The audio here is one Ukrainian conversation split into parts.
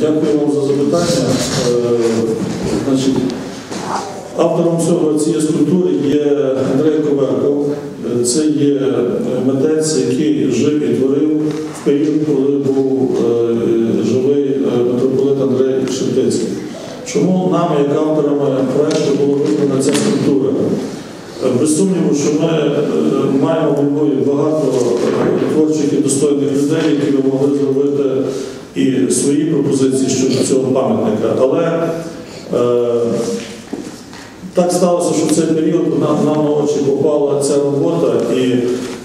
Дякую вам за запитання. Е, Значить, автором цього цієї скульптури є Андрей Коверков. Е, Це є митець, який жив і творив в період, коли був е, живий митрополит Андрей Шептицький. Чому нами, як авторами проекту, була виконана ця? Е, Без сумніву, що ми маємо в Львові багато творчих і достойних людей, які би могли зробити і свої пропозиції щодо цього пам'ятника. Але е, так сталося, що в цей період нам, нам на очі попала ця робота, і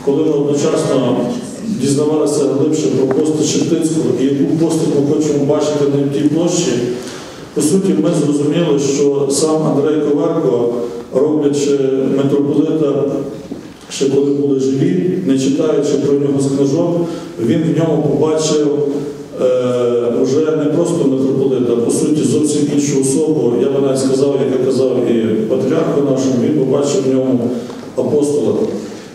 коли ми одночасно дізнавалися глибше про постать Шептицького і яку постать ми хочемо бачити на тій площі, по суті, ми зрозуміли, що сам Андрей Коверко, роблячи митрополита, ще коли були живі, не читаючи про нього з книжок, він в ньому побачив вже не просто митрополита, а по суті зовсім іншу особу. Я би навіть сказав, як я казав і патріарху нашому, він побачив в ньому апостола.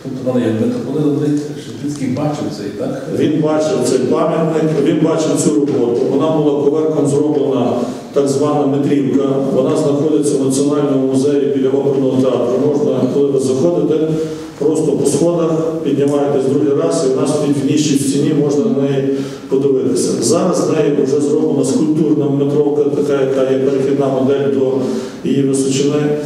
Тобто вони як митрополит Шептицький бачив цей, так? Він бачив цей пам'ятник, він бачив цю роботу. Вона була коверком зроблена так звана метрівка. Вона знаходиться в Національному музеї біля оперного театру. Можна, коли ви заходите, просто по сходах піднімаєтесь другий раз, і в нас стоїть в ніші в стіні, можна на неї подивитися. Зараз з неї вже зроблена скульптурна метровка, така, яка є перехідна модель до її височини.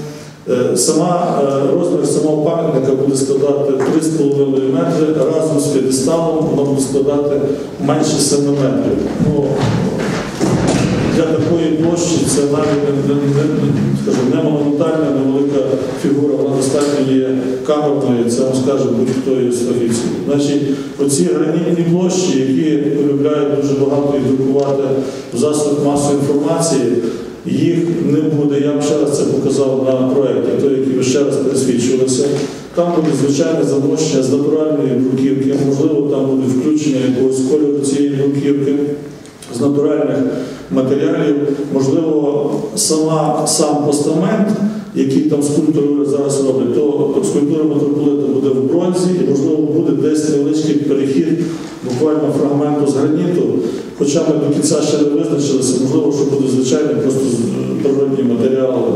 Е, Сама е, розмір самого пам'ятника буде складати 3,5 метри, разом з п'єдесталом воно буде складати менше 7 метрів. Ну, для такої площі це навіть не, не, не, не, скажу, не монументальна, невелика фігура, вона достатньо є камерною, це вам скаже будь-хто із фахівців. Значить, оці гранітні площі, які полюбляють дуже багато і друкувати в засобах масової інформації, їх не буде. Я вам ще раз це показав на проєкті, той, який ви ще раз пересвідчилися. Там буде звичайне замощення з натуральної бруківки, можливо, там буде включення якогось кольору цієї бруківки з натуральних матеріалів. Можливо, сама, сам постамент, який там скульптори зараз роблять, то скульптура митрополита буде в бронзі, і можливо буде десь невеличкий перехід буквально фрагменту з граніту. Хоча ми до кінця ще не визначилися, можливо, що буде звичайний просто природні природній матеріал пісковий.